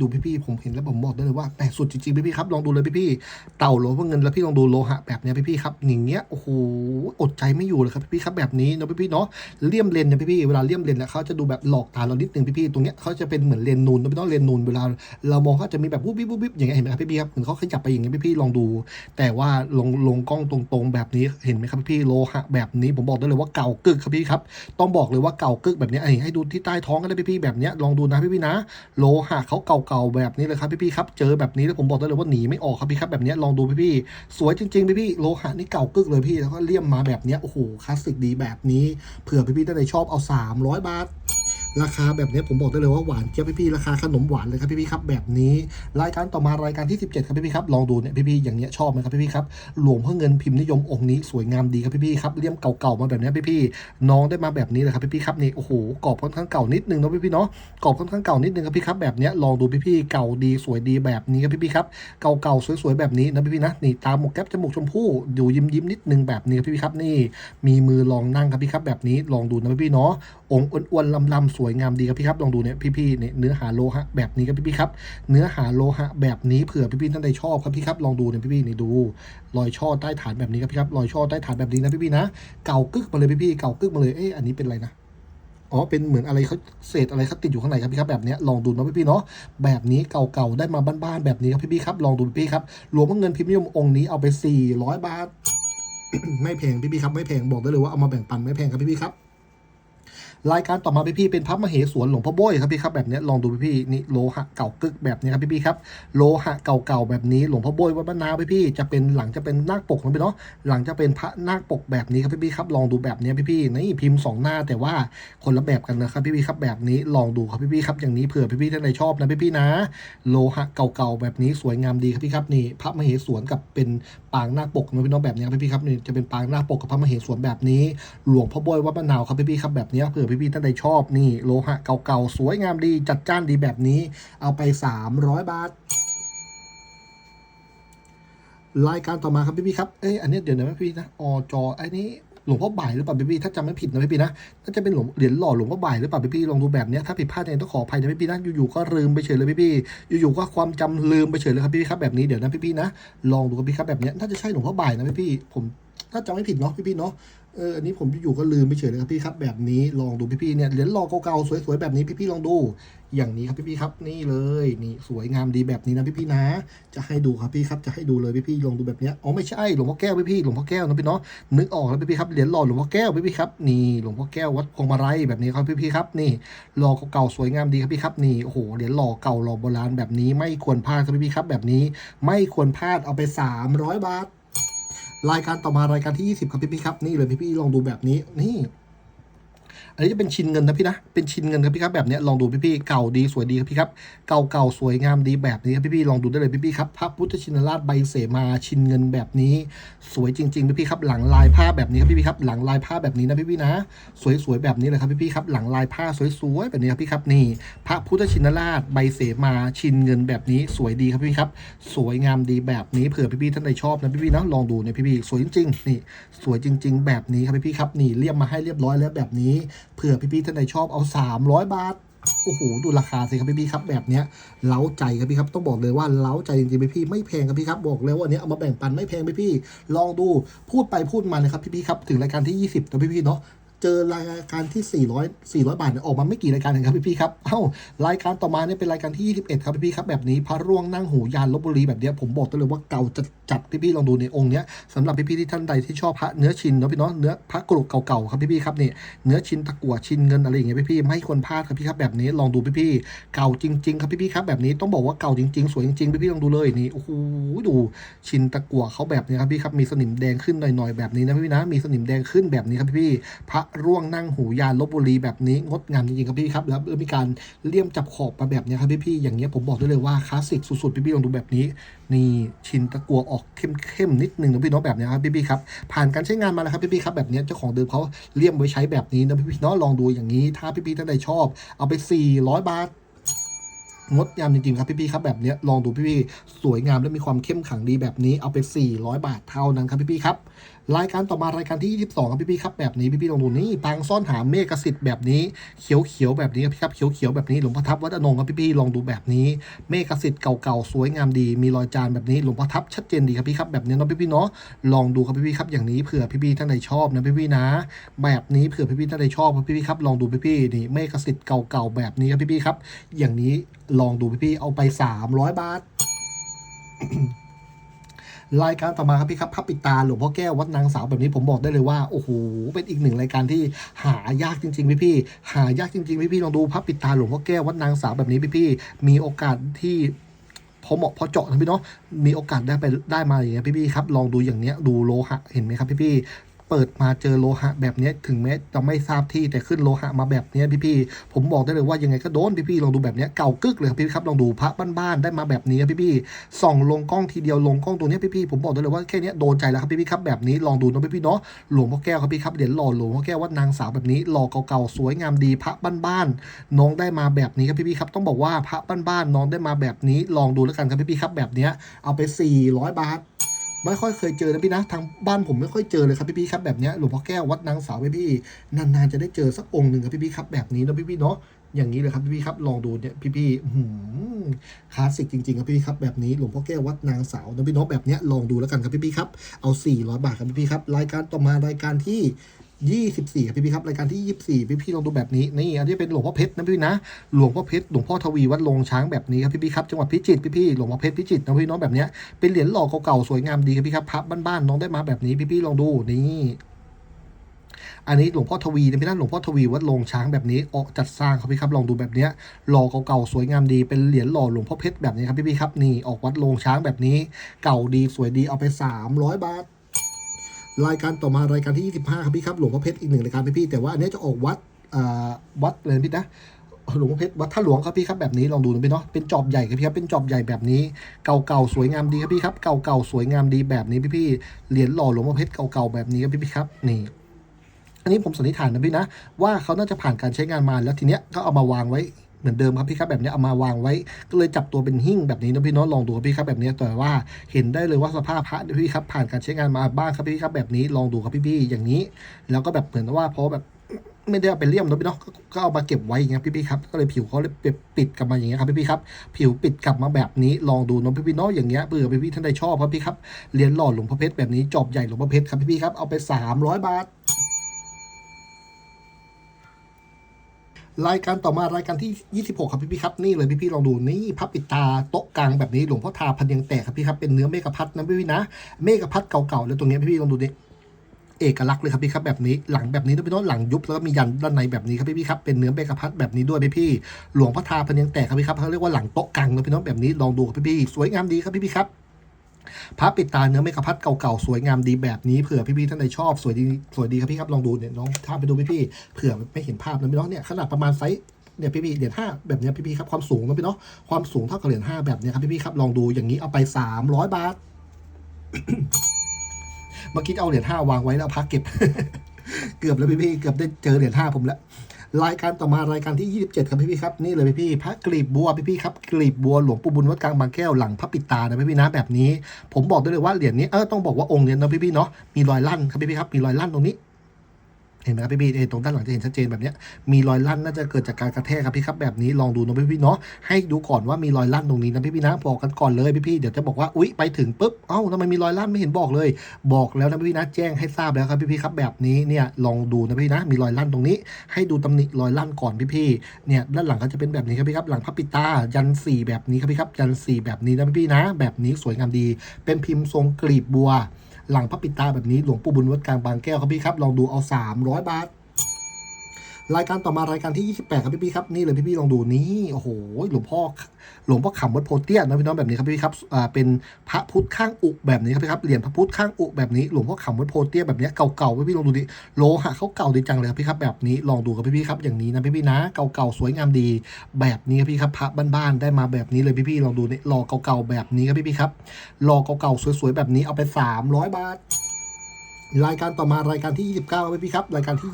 ดูพี่พี่ผมเห็นแล้วผมบอกได้เลยว่าแต่สุดจริงๆพี่พี่ครับลองดูเลยพี่พี่เต่าโลพวกเงินแล้วพี่ลองดูโลหะแบบเนี้ยพี่พี่ครับอย่างเงี้ยโอ้โหอดใจไม่อยู่เลยครับพี่พี่ครับแบบนี้เนาะพี่พี่เนาะเลี่ยมเลนเนี่ยพี่พี่เวลาเลี่ยมเลนเนี่ยเขาจะดูแบบหลอกตาเรานิดนึงพี่พี่ตรงเนี้ยเขาจะเป็นเหมือนเลนนูนเนาะพี่ต้องเลนนูนเวลาเรามองเขาจะมีแบบวุบวิบวุบวิบอย่างเงี้ยเห็นไหมครับพี่พี่ครับเหมือนเขาขยับไปอย่างเงี้ยพี่พี่ลองดู แต่ว่าลงลงกล้องตรงๆแบบนี้เห็นไหมครับพี่ๆโลหะแบบนี้ผมบอกได้เลยว่าเก่ากึกครับพี่ครับต้องบอกเลยว่าเก่ากึกแบบนี้ไอ้ให้ดูที่ใต้ท้องก็ได้พี่ๆแบบเนี้ยลองดูนะพี่ๆนะ โลหะเขาเก่าๆแบบนี้เลยครับพี่ๆครับเจอแบบนี้แล้วผมบอกได้เลยว่าหนีไม่ออกครับพี่ครับแบบเนี้ยลองดูพี่ๆสวยจริงๆพี่ๆโลหะนี่เก่ากึกเลยพี่แล้วก็เลี่ยมมาแบบเนี้ยโอ้โหคลาสสิกดีแบบนี้เผื่อพี่ๆท่านใดชอบเอา 300 บาท ราคาแบบนี้ผมบอกได้เลยว่าหวานเจี๊ยบพี่ๆราคาขนมหวานเลยครับพี่ๆครับแบบนี้รายการต่อมารายการที่ 17ครับพี่ๆครับลองดูเนี่ยพี่ๆอย่างเนี้ยชอบไหมครับพี่ๆครับหลวงพ่อเงินพิมพ์นิยมองค์นี้สวยงามดีครับพี่ๆครับเลี่ยมเก่าๆมาแบบนี้พี่ๆน้องได้มาแบบนี้เลยครับพี่ๆครับนี่โอ้โหกรอบค่อนข้างเก่านิดนึงเนาะพี่ๆเนาะกรอบค่อนข้างเก่านิดนึงครับพี่ครับแบบเนี้ยลองดูพี่ๆเก่าดีสวยดีแบบนี้ครับพี่ๆครับเก่าๆสวยๆแบบนี้นะพี่ๆนะนี่ตาหมวกแก๊ปจมูกชมพู่อยู่ยิ้มยิ้มนิดนึงแบบนี้ครับพี่ๆครับนี่มีมือลองนั่งครับพี่ครับแบบนี้ลองดูนะพี่ๆเนาะองค์อ้วนๆลำๆสวยงามดีครับพี่ครับลองดูเนี่ยพี่ๆเนี่ยเนื้อหาโลหะแบบนี้ครับพี่ๆครับ เนื้อหาโลหะแบบนี้เผื่อพี่ๆท่านใดชอบครับพี่ครับลองดูเนี่ยพี่ๆนี่ดูรอยช่อใต้ฐานแบบนี้ครับพี่ครับรอยช่อใต้ฐานแบบนี้นะพี่ๆนะเก่ากึกมาเลยพี่ๆเก่ากึกมาเลยเอ๊ะอันนี้เป็นอะไรนะอ๋อ เป็นเหมือนอะไรเขาเศษอะไรเขาติดอยู่ข้างในครับพี่ครับแบบเนี้ยลองดูนะพี่ๆเนาะแบบนี้เก่าๆได้มาบ้านๆแบบนี้ครับพี่ๆครับลองดูพี่ครับหลวงพ่อเงินพิมพ์นิยมองค์นี้เอาไป 400 บาท ไม่แพงพี่ๆครับไม่แพงบอกได้เลยว่าเอามาแบ่งปันไม่แพงครับพี่ๆครับ รายการต่อมาพี่ๆเป็นพระมเหสวนหลวงพ่อโบ้ยครับพี่ครับแบบเนี้ยลองดูพี่ๆนี่โลหะเก่ากึกแบบนี้ครับพี่ๆครับโลหะเก่าๆแบบนี้หลวงพ่อโบ้ยวัดบ้านนาพี่ๆจะเป็นหลังจะเป็นนาคปกนะพี่เนาะหลังจะเป็นพระนาคปกแบบนี้ครับพี่ๆครับลองดูแบบเนี้ยพี่นี่พิมพ์สองหน้าแต่ว่าคนละแบบกันนะครับพี่ๆครับแบบนี้ลองดูครับพี่ๆครับอย่างนี้เผื่อพี่ๆท่านใดชอบนะพี่ๆนะ โลหะเก่าๆแบบนี้สวยงามดีครับพี่ครับนี่พระมเหสวนกับเป็นปางนาคปกนะพี่น้องแบบนี้ครับพี่ๆครับนี่จะเป็นปางนาคปกกับพระมเหสวนแบบนี้ หลวงพ่อโบ้ยวัดมะนาครับพี่ๆครับแบบนี้เผื่อพี่ๆท่านใดชอบนี่โลหะเก่าๆ สวยงามดีจัดจ้านดีแบบนี้ เอาไป 300 บาท รายการต่อมาครับพี่ๆครับ เอ้ยอันนี้เดี๋ยวนะพี่ๆนะอจอไอ้นี้หลวงพ่อบ่ายหรือเปล่าพี่ๆถ้าจำไม่ผิดนะพี่ๆนะน่าจะเป็นหลวงเหรียญหล่อหลวงพ่อบ่ายหรือเปล่าพี่ๆลองดูแบบนี้ถ้าผิดพลาดเนี่ยต้องขออภัยนะพี่ๆนะอยู่ๆก็ลืมไปเฉยเลยพี่ๆอยู่ๆก็ความจำลืมไปเฉยเลยครับพี่ๆครับแบบนี้เดี๋ยวนะพี่ๆนะลองดูครับพี่ครับแบบนี้น่าจะใช่หลวงพ่อบ่ายนะพี่ๆผม ถ้าจำไม่ผิดเนาะพี่ๆเนาะเอออันนี้ผมอยู่ก็ลืมไปเฉยเลยครับพี่ครับแบบนี้ลองดูพี่ๆเนี่ยเหรียญหล่อเก่าๆสวยๆแบบนี้พี่ๆลองดู อย่างนี้ครับพี่ๆครับนี่เลยนี่สวยงามดีแบบนี้นะพี่ๆนะ จะให้ดูครับพี่ครับจะให้ดูเลยพี่ๆลองดูแบบเนี้ยอ๋อไม่ใช่หลวงพ่อแก้วพี่ๆหลวงพ่อแก้วนะพี่เนาะนึกออกแล้วพี่ๆครับเหรียญหล่อหลวงพ่อแก้วพี่ๆครับนี่หลวงพ่อแก้ววัดพวงมาลัยแบบนี้ครับพี่ๆครับนี่หล่อเก่าๆสวยงามดีครับพี่ครับนี่โอ้โหเหรียญหล่อเก่าหล่อโบราณแบบนี้ไม่ควรพลาดครับพี่ๆครับแบบนี้ไม่ควรพลาดเอาไป 300 บาท รายการต่อมารายการที่ 20 ครับพี่พี่ครับ นี่เลยพี่พี่ลองดูแบบนี้นี่ นนี้จะเป็นชินเงินนะพี่นะ เป็นชินเงินครับพี่ครับแบบนี้ลองดูพี่พี่เก่าดีสวยดีครับพี่ครับ เก่าเก่าสวยงามดีแบบนี้ครับพี่พี่ลองดูได้เลยพี่พี่ครับพระพุทธชินราชใบเสมาชินเงินแบบนี้ สวยจริงๆพี่พี่ครับหลังลายผ้าแบบนี้ครับพี่พี่ครับหลังลายผ้าแบบนี้นะพี่พี่นะ สวยๆแบบนี้เลยครับพี่พี่ครับหลังลายผ้าสวยๆแบบนี้ครับพี่ครับนี่ พระพุทธชินราชใบเสมาชินเงินแบบนี้สวยดีครับพี่ครับ สวยงามดีแบบนี้เผื่อพี่ๆท่านใดชอบนะพี่ๆนะลองดูเนี่ยพี่ๆสวยจริงๆนี่สวยจริง ๆ แบบนี้ครับพี่ๆครับนี่เรียบมาให้เรียบร้อยแล้วแบบนี้เผื่อพี่ๆท่านใดชอบเอา 300 บาทโอ้โหดูราคาสิครับพี่ๆครับแบบเนี้ยเล้าใจครับพี่ครับต้องบอกเลยว่าเล้าใจจริงๆพี่ๆไม่แพงครับพี่ครับบอกเลยว่าอันเนี้ยเอามาแบ่งปันไม่แพงพี่ๆลองดูพูดไปพูดมาเลยครับพี่ๆครับถึงรายการที่ 20นะพี่ๆเนาะเจอรายการที่ 400 400 บาทเนี่ยออกมาไม่กี่รายการเองครับพี่ๆครับเอ้ารายการต่อมาเนี่ยเป็นรายการที่ 21 ครับพี่ๆครับแบบนี้พระร่วงนั่งหูยานลบบุรีแบบเนี้ยผมบอกได้เลยว่าเก่าจัด จัดพี่ๆลองดูในองค์เนี้ยสำหรับพี่ๆที่ท่านใดที่ชอบพระเนื้อชินเนาะพี่เนาะเนื้อพระกรุเก่าๆครับพี่ๆครับนี่เนื้อชินตะกั่วชินเงินอะไรอย่างเงี้ยพี่ๆไม่ควรพลาดครับพี่ครับแบบนี้ลองดูพี่ๆเก่าจริง ๆ ครับพี่ๆครับแบบนี้ต้องบอกว่าเก่าจริงๆ สวยจริงๆพี่ๆลองดูเลยนี่โอ้โหดูชินตะกั่วเขาแบบนี้ครับพี่ครับมีสนิมแดงขึ้นหน่อยๆแบบนี้นะพี่นะมีสนิมแดงขึ้นแบบนี้ครับพี่ๆพระร่วงนั่งหูยานลบบุรีแบบนี้งดงามจริงๆครับพี่ครับแล้วมีการเลี่ยมจับขอบมาแบบนี้ครับพี่ๆอย่างเงี้ยผมบอกได้เลยว่าคลาสสิกสุดๆพี่ๆลองดูแบบนี้ นี่ชินตะกัวออกเข้มๆนิดนึงนะพี่น้องแบบเนี้ยครับพี่พี่ครับผ่านการใช้งานมาแล้วครับพี่พี่ครับแบบเนี้ยเจ้าของเดิมเขาเลี่ยมไว้ใช้แบบนี้นะพี่ๆเนาะลองดูอย่างนี้ ถ้าพี่ๆท่านใดชอบ เอาไป 400 บาทงดงามจริงๆครับพี่ๆครับแบบเนี้ยลองดูพี่ๆสวยงามและมีความเข้มขังดีแบบนี้เอาไป 400 บาทเท่านั้นครับพี่ๆครับรายการต่อมารายการที่ 22 ครับพี่ๆครับแบบนี้พี่ๆลองดูนี่ปางซ่อนหาเมฆสิทธิ์แบบนี้เขียวๆแบบนี้ครับพี่ครับเขียวๆแบบนี้หลวงพ่อทับวัดอนงครับพี่ๆลองดูแบบนี้ เมฆสิทธิ์เก่าๆสวยงามดีมีรอยจานแบบนี้หลวงพ่อทับชัดเจนดีครับพี่ครับแบบนี้เนาะพี่ๆเนาะลองดูครับพี่ๆครับอย่างนี้เผื่อพี่ๆท่านใดชอบนะพี่ๆนะ แบบนี้เผื่อพี่ๆท่านใดชอบครับพี่ๆครับลองดูพี่ๆนี่เมฆสิทธิ์เก่าๆแบบนี้ครับพี่ๆครับ อย่างนี้ลองดูพี่ๆเอาไป 300 บาท รายการต่อมาครับพี่ครับพระปิตาหลวงพ่อแก้ววัดนางสาวแบบนี้ผมบอกได้เลยว่าโอ้โหเป็นอีกหนึ่งรายการที่หายากจริงๆพี่พี่หายากจริงๆพี่พี่ลองดูพระปิตาหลวงพ่อแก้ววัดนางสาวแบบนี้พี่พี่มีโอกาสที่พอเหมาะพอเจาะนะพี่เนาะมีโอกาสได้ไปได้มาอย่างเงี้ยพี่พี่ครับลองดูอย่างเนี้ยดูโลหะเห็นไหมครับพี่พี่ เปิดมาเจอโลหะแบบนี้ถึงแม้จะไม่ทราบที่แต่ขึ้นโลหะมาแบบนี้พี่พี่ๆผมบอกได้เลยว่ายังไงก็โดนพี่พี่ๆลองดูแบบนี้เก่ากึกเลยครับพี่ครับลองดูพระบ้านๆได้มาแบบนี้ครับพี่พี่ๆส่องลงกล้องทีเดียวลงกล้องตัวนี้พี่ๆผมบอกได้เลยว่าแค่นี้โดนใจแล้วครับพี่ๆครับแบบนี้ลองดูนะพี่ๆเนาะหลวงพ่อแก้วครับพี่ครับเหรียญหล่อหลวงพ่อแก้ววัดนางสาวแบบนี้หล่อเก่าๆสวยงามดีพระบ้านๆน้องได้มาแบบนี้ครับพี่ๆครับต้องบอกว่าพระบ้านๆน้องได้มาแบบนี้ลองดูแล้วกันครับพี่ๆครับแบบนี้เอาไป 400 บาท ไม่ค่อยเคยเจอนะพี่นะทางบ้านผมไม่ค่อยเจอเลยครับพี่ๆครับแบบนี้หลวงพ่อแก้ววัดนางสาวพี่ๆนานๆจะได้เจอสักองค์หนึ่งครับพี่ๆครับแบบนี้นะพี่ๆเนาะอย่างนี้เลยครับพี่ๆครับลองดูเนี่ยพี่พี่คลาสสิกจริงๆครับพี่ครับแบบนี้หลวงพ่อแก้ววัดนางสาวนะพี่น้องแบบเนี้ยลองดูแล้วกันครับพี่ๆครับเอา400บาทครับพี่ๆครับรายการต่อมารายการที่ 24ครับสี่พี่ๆครับ รายการที่24พี่ๆลองดูแบบนี้นี่อันนี้เป็นหลวงพ่อเพชรนะพี่นะหลวงพ่อเพชรหลวงพ่อทวีวัดลงช้างแบบนี้ครับพี่ๆครับจังหวัดพิจิตรพี่ๆหลวงพ่อเพชรพิจิตรนะพี่น้องแบบเนี้ยเป็นเหรียญหล่อเก่าๆสวยงามดีครับพี่ครับพระบ้านๆน้องได้มาแบบนี้พี่ๆลองดูนี่อันนี้หลวงพ่อทวีนะพี่นะหลวงพ่อทวีวัดลงช้างแบบนี้ออกจัดสร้างครับพี่ครับลองดูแบบเนี้ยหล่อเก่าๆสวยงามดีเป็นเหรียญหล่อหลวงพ่อเพชรแบบนี้ครับพี่พี่ครับนี่ออกวัดลงช้างแบบนี้ เก่าดีสวยดีเอาไป 300 บาท รายการต่อมารายการที่ 25 ครับพี่ครับหลวงพ่อเพชรอีกหนึ่งรายการพี่พี่แต่ว่าอันนี้จะออกวัดอ่าวัดเลยพี่นะหลวงพ่อเพชรวัดท่าหลวงครับพี่ครับแบบนี้ลองดูนะพี่เนาะเป็นจอบใหญ่ครับพี่ครับเป็นจอบใหญ่แบบนี้ เก่าๆสวยงามดีครับพี่ครับเก่าๆสวยงามดีแบบนี้พี่พี่เหรียญหล่อหลวงพ่อเพชรเก่าๆแบบนี้ครับพี่พี่ครับนี่อันนี้ผมสันนิษฐานนะพี่นะว่าเขาน่าจะผ่านการใช้งานมาแล้วทีเนี้ยก็เอามาวางไว้ เหมือนเดิมครับพี่ครับแบบนี้เอามาวางไว้ ก็เลยจับตัวเป็นหิ้งแบบนี้นะพี่น้องลองดูครับพี่ครับแบบนี้แต่ว่าเห็นได้เลยว่าสภาพพระพี่ครับผ่านการใช้งานมาบ้างครับพี่ครับแบบนี้ลองดูครับพี่ๆอย่างนี้ แล้วก็แบบเหมือนว่าเพราะแบบไม่ได้เอาไปเลี่ยมนะพี่นาะก็ก็เอามาเก็บไว้อย่างเงี้ยพี่ๆครับก็เลยผิวเขาเลยปิดกลับมาอย่างเงี้ยครับพี่ๆครับผิวปิดกลับมาแบบนี้ลองดูน้องพี่ๆเนาะอย่างเงี้ยเผื่อพี่ๆท่านใดชอบครับพี่ครับเหรียญหล่อหลวงพ่อเพชรแบบนี้จอบใหญ่หลวงพ่อเพชรครับพี่ๆครับเอาไป 300 บาท รายการต่อมารายการที่ 26 ครับพี่พี่ครับนี่เลยพี่พี่ลองดูนี่พับปิดตาโต๊ะกลางแบบนี้หลวงพ่อทาพันยังแตกครับพี่ครับเป็นเนื้อเมฆพัดนะพี่พี่นะ เมฆพัดเก่าๆแล้วตรงนี้พี่พี่ลองดูดิเอกลักษณ์เลยครับพี่ครับแบบนี้หลังแบบนี้นะพี่น้องหลังยุบแล้วก็มียันด้านในแบบนี้ครับพี่พี่ครับเป็นเนื้อเมฆพัดแบบนี้ด้วยพี่พี่หลวงพ่อทาพันยังแตกครับพี่ครับเขาเรียกว่าหลังโต๊ะกลางนะพี่น้องแบบนี้ลองดูครับพี่พี่สวยงามดีครับพี่พี่ครับ พระปิดตาเนื้อเมฆพัดเก่าๆ สวยงามดีแบบนี้เผื่อพี่ๆท่านใดชอบสวยดีสวยดีครับพี่ครับลองดูเนี่ยน้องถ้าไปดูพี่ๆเผื่อไม่เห็นภาพนะพี่น้องเนี่ยขนาดประมาณไซส์เนี่ยพี่ๆเหรียญห้าแบบเนี้ยพี่ๆครับความสูงนะพี่เนาะความสูงเท่ากับเหรียญห้าแบบเนี้ยครับพี่ๆครับลองดูอย่างนี้เอาไปสามร้อยบาทเมื่อกี้เอาเหรียญห้าวางไว้แล้วพักเก็บ เกือบแล้วพี่ๆเกือบได้เจอเหรียญห้าผมแล้ว รายการต่อมารายการที่ 27 ครับพี่พี่ครับนี่เลยพี่พี่พระกลีบบัวพี่พี่ครับกลีบบัวหลวงปู่บุญวัดกลางบางแก้วหลังพระปิดตานะพี่พี่นะแบบนี้ ผมบอกได้เลยว่าเหรียญนี้เออต้องบอกว่าองค์เนี้ยนะพี่พี่เนาะมีรอยลั่นครับพี่พี่ครับมีรอยลั่นตรงนี้ เห็นไหมครับพี่ๆเห็นตรงด้านหลังจะเห็นชัดเจนแบบนี้มีรอยลั่นน่าจะเกิดจากการกระแทกครับพี่ครับแบบนี้ลองดูนะพี่ๆเนาะให้ดูก่อนว่ามีรอยลั่นตรงนี้นะพี่ๆนะบอกกันก่อนเลยพี่ๆเดี๋ยวจะบอกว่าอุ๊ยไปถึงปุ๊บเอ้าทำไมมีรอยลั่นไม่เห็นบอกเลย บอกแล้วนะพี่ๆนะแจ้งให้ทราบแล้วครับพี่ๆครับแบบนี้เนี่ยลองดูนะพี่นะมีรอยลั่นตรงนี้ ให้ดูตำหนิรอยลั่นก่อนพี่ๆเนี่ยด้านหลังก็จะเป็นแบบนี้ครับพี่ครับหลังพระปิตายันสี่แบบนี้ครับพี่ครับยันสี่แบบนี้นะพี่ๆนะ แบบนี้สวยงามดี เป็นพิมพ์ทรงกลีบบัว หลังพระปิดตาแบบนี้หลวงปู่บุญวัดกลางบางแก้วครับพี่ครับลองดูเอา 300 บาท รายการต่อมารายการที่ 28 ครับพี่พี่ครับนี่เลยพี่พี่ลองดูนี่โอ้โหหลวงพ่อหลวงพ่อขำวัดโพเตียนะพี่น้องแบบนี้ครับพี่ๆครับอ่าเป็นพระพุทธข้างอุแบบนี้ครับพี่ครับเหรียญพระพุทธข้างอุแบบนี้หลวงพ่อขำวัดโพเตียแบบนี้เก่าๆพี่พี่ลองดูดิโลหะเขาเก่าดีจังเลยครับพี่ครับแบบนี้ลองดูกับพี่พี่ครับอย่างนี้นะพี่พี่นะเก่าๆสวยงามดี แบบนี้ครับพี่ครับพระบ้านๆได้มาแบบนี้เลยพี่พี่ลองดูนี่รอเก่าๆแบบนี้ครับพี่พี่ครับรอเก่าๆสวยๆแบบนี้เอาไป 300 บาท รายการต่อมารายการที่ 29ครับพี่ครับรายการที่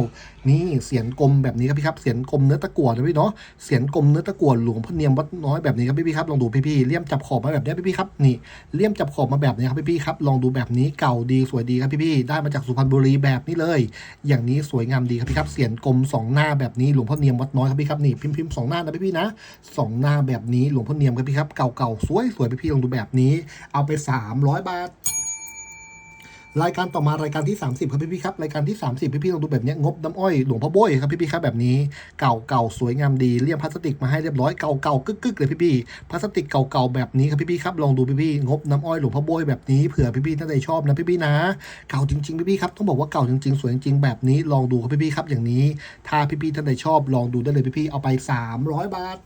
29 นี่เสียนกลมแบบนี้ครับพี่ครับเสียนกลมเนื้อตะกั่วนะพี่เนาะเสียนกลมเนื้อตะกั่วหลวงพ่อเนียมวัดน้อยแบบนี้ครับพี่พี่ครับลองดูพี่พี่เลี่ยมจับขอบมาแบบนี้พี่พี่ครับนี่เลี่ยมจับขอบมาแบบนี้ครับพี่พี่ครับลองดูแบบนี้เก่าดีสวยดีครับพี่พี่ได้มาจากสุพรรณบุรีแบบนี้เลย อย่างนี้สวยงามดีครับพี่ครับเสียนกลมสองหน้าแบบนี้หลวงพ่อเนียมวัดน้อยครับพี่ครับนี่พิมพ์พิมพ์สองหน้านะพี่พี่นะสองหน้าแบบนี้หลวงพ่อเนียมครับพี่ครับเก่าๆสวยสวยพี่พี่ลองดูแบบนี้ เอาไป 300 บาท รายการต่อมารายการที่ 30ครับพี่พี่ๆครับรายการที่ 30 พี่พี่ๆลองดูแบบนี้งบน้ำอ้อยหลวงพ่อโบยครับพี่พี่ๆครับแบบนี้เก่าเก่าๆสวยงามดีเลี่ยมพลาสติกมาให้เรียบร้อยเก่าเก่าๆกึกกึกๆเลยพี่พี่ๆพลาสติกเก่าเก่าๆแบบนี้ครับพี่พี่ๆครับลองดูพี่พี่ๆงบน้ำอ้อยหลวงพ่อโบยแบบนี้เผื่อพี่พี่ๆท่านใดชอบนะพี่พี่ๆนะ เก่าจริงๆพี่พี่ๆครับต้องบอกว่าเก่าจริงๆ สวยจริงๆแบบนี้ลองดูครับพี่พี่ๆครับอย่างนี้ ถ้าพี่พี่ๆท่านใดชอบลองดูได้เลยพี่พี่ๆเอาไป 300 บาท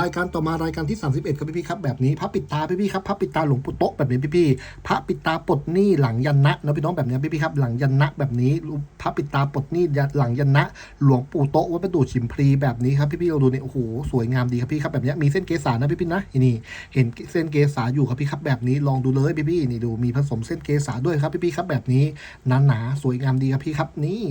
รายการต่อมารายการที่ 31ครับพี่พี่ๆครับแบบนี้พระปิดตาพี่พี่ๆครับพระปิดตาหลวงปู่โต๊ะแบบนี้พี่พี่ๆพระปิดตาปลดหนี้หลังยันนะนะพี่น้องแบบนี้พี่พี่ๆครับหลังยันนะแบบนี้พระปิดตาปลดหนี้หลังยันนะ หลวงปู่โต๊ะวัดประดู่ชิมพลีแบบนี้ครับพี่พี่ๆเราดูเนี่ยโอ้โหสวยงามดีครับพี่ครับแบบนี้มีเส้นเกสานะพี่พี่ๆนะนี่เห็นเส้นเกสาอยู่ครับพี่ครับแบบนี้ลองดูเลยพี่พี่ๆนี่ดูมีผสมเส้นเกสาด้วยครับพี่พี่ๆครับแบบนี้หนาๆสวยงามดีครับพี่ครับนี่